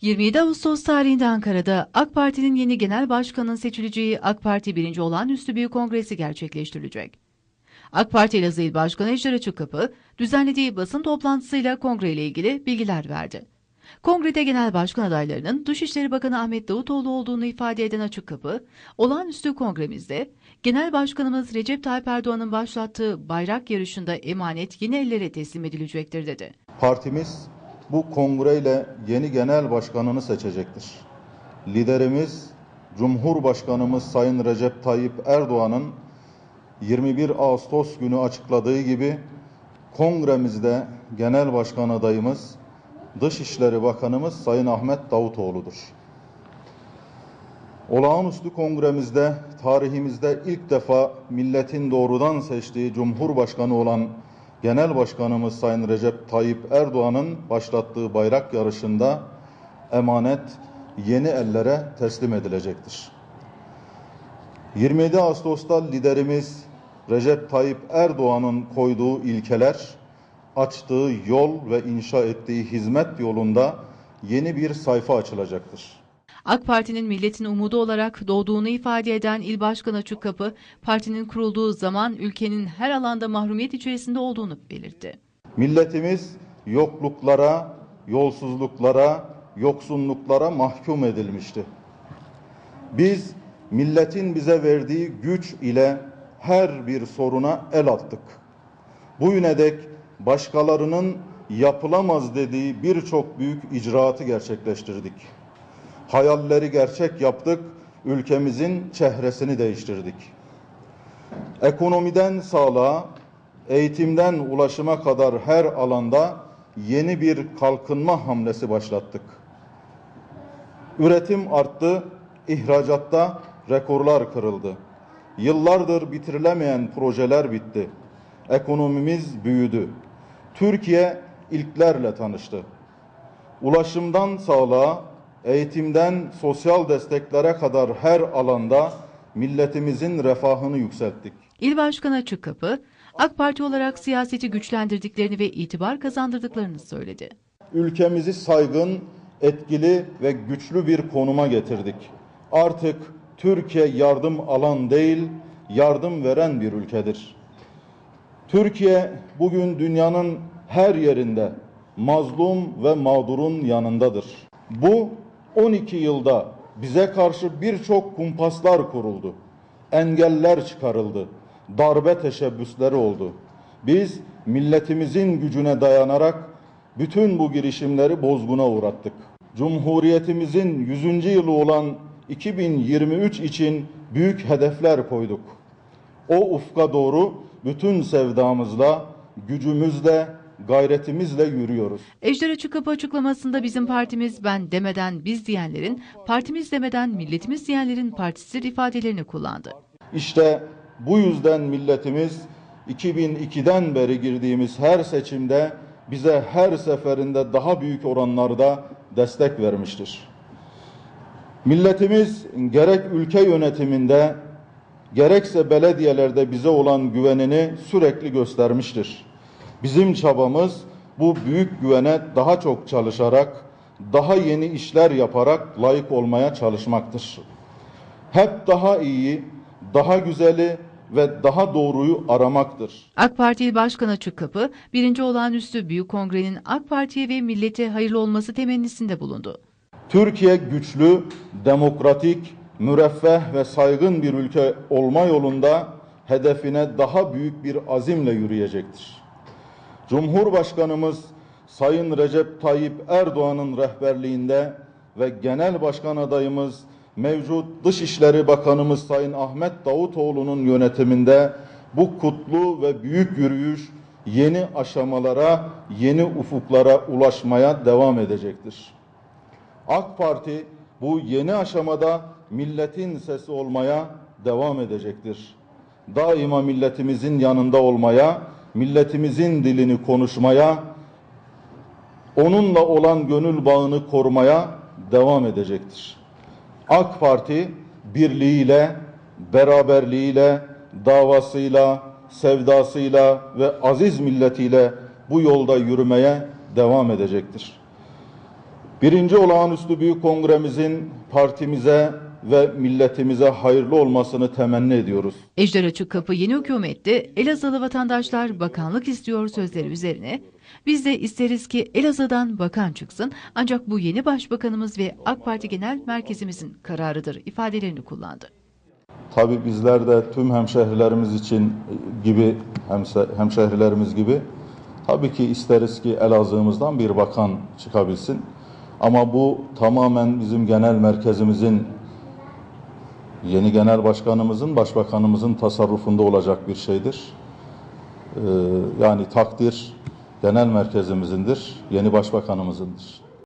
27 Ağustos tarihinde Ankara'da AK Parti'nin yeni genel başkanının seçileceği AK Parti 1. Olağanüstü Büyük Kongresi gerçekleştirilecek. AK Parti Elazığ İl Başkanı Ejder Açıkkapı, düzenlediği basın toplantısıyla kongreyle ilgili bilgiler verdi. Kongrede genel başkan adaylarının Dışişleri Bakanı Ahmet Davutoğlu olduğunu ifade eden Açıkkapı, olağanüstü kongremizde Genel Başkanımız Recep Tayyip Erdoğan'ın başlattığı bayrak yarışında emanet yeni ellere teslim edilecektir dedi. Partimiz bu kongreyle yeni genel başkanını seçecektir. Liderimiz Cumhurbaşkanımız Sayın Recep Tayyip Erdoğan'ın 21 Ağustos günü açıkladığı gibi kongremizde genel başkan adayımız Dışişleri Bakanımız Sayın Ahmet Davutoğlu'dur. Olağanüstü kongremizde tarihimizde ilk defa milletin doğrudan seçtiği Cumhurbaşkanı olan Genel Başkanımız Sayın Recep Tayyip Erdoğan'ın başlattığı bayrak yarışında emanet yeni ellere teslim edilecektir. 27 Ağustos'ta liderimiz Recep Tayyip Erdoğan'ın koyduğu ilkeler, açtığı yol ve inşa ettiği hizmet yolunda yeni bir sayfa açılacaktır. AK Parti'nin milletin umudu olarak doğduğunu ifade eden İl Başkanı Açıkkapı, partinin kurulduğu zaman ülkenin her alanda mahrumiyet içerisinde olduğunu belirtti. Milletimiz yokluklara, yolsuzluklara, yoksunluklara mahkum edilmişti. Biz milletin bize verdiği güç ile her bir soruna el attık. Bugüne dek başkalarının yapılamaz dediği birçok büyük icraatı gerçekleştirdik. Hayalleri gerçek yaptık, ülkemizin çehresini değiştirdik. Ekonomiden sağlığa, eğitimden ulaşıma kadar her alanda yeni bir kalkınma hamlesi başlattık. Üretim arttı, ihracatta rekorlar kırıldı. Yıllardır bitirilemeyen projeler bitti. Ekonomimiz büyüdü. Türkiye ilklerle tanıştı. Ulaşımdan sağlığa, eğitimden sosyal desteklere kadar her alanda milletimizin refahını yükselttik. İl Başkanı Açıkkapı, AK Parti olarak siyaseti güçlendirdiklerini ve itibar kazandırdıklarını söyledi. Ülkemizi saygın, etkili ve güçlü bir konuma getirdik. Artık Türkiye yardım alan değil, yardım veren bir ülkedir. Türkiye bugün dünyanın her yerinde mazlum ve mağdurun yanındadır. Bu 12 yılda bize karşı birçok kumpaslar kuruldu. Engeller çıkarıldı. Darbe teşebbüsleri oldu. Biz milletimizin gücüne dayanarak bütün bu girişimleri bozguna uğrattık. Cumhuriyetimizin 100. yılı olan 2023 için büyük hedefler koyduk. O ufka doğru bütün sevdamızla, gücümüzle, gayretimizle yürüyoruz. Ejder Açıkkapı açıklamasında bizim partimiz ben demeden biz diyenlerin, partimiz demeden milletimiz diyenlerin partisidir ifadelerini kullandı. İşte bu yüzden milletimiz 2002'den beri girdiğimiz her seçimde bize her seferinde daha büyük oranlarda destek vermiştir. Milletimiz gerek ülke yönetiminde gerekse belediyelerde bize olan güvenini sürekli göstermiştir. Bizim çabamız bu büyük güvene daha çok çalışarak, daha yeni işler yaparak layık olmaya çalışmaktır. Hep daha iyi, daha güzeli ve daha doğruyu aramaktır. AK Parti Başkanı Açıkkapı, 1. Olağanüstü Büyük Kongre'nin AK Parti'ye ve millete hayırlı olması temennisinde bulundu. Türkiye güçlü, demokratik, müreffeh ve saygın bir ülke olma yolunda hedefine daha büyük bir azimle yürüyecektir. Cumhurbaşkanımız Sayın Recep Tayyip Erdoğan'ın rehberliğinde ve Genel Başkan adayımız mevcut Dışişleri Bakanımız Sayın Ahmet Davutoğlu'nun yönetiminde bu kutlu ve büyük yürüyüş yeni aşamalara, yeni ufuklara ulaşmaya devam edecektir. AK Parti bu yeni aşamada milletin sesi olmaya devam edecektir. Daima milletimizin yanında olmaya, milletimizin dilini konuşmaya, onunla olan gönül bağını korumaya devam edecektir. AK Parti birliğiyle, beraberliğiyle, davasıyla, sevdasıyla ve aziz milletiyle bu yolda yürümeye devam edecektir. Birinci olağanüstü büyük kongremizin partimize ve milletimize hayırlı olmasını temenni ediyoruz. Ejder Açık Kapı yeni hükümette Elazığlı vatandaşlar bakanlık istiyor sözleri üzerine biz de isteriz ki Elazığ'dan bakan çıksın ancak bu yeni başbakanımız ve AK Parti Genel Merkezimizin kararıdır ifadelerini kullandı. Tabii bizler de tüm hemşehrilerimiz için gibi hemşehrilerimiz gibi tabii ki isteriz ki Elazığ'ımızdan bir bakan çıkabilsin. Ama bu tamamen bizim genel merkezimizin yeni genel başkanımızın, başbakanımızın tasarrufunda olacak bir şeydir. Ee, yani takdir genel merkezimizindir, yeni başbakanımızındır.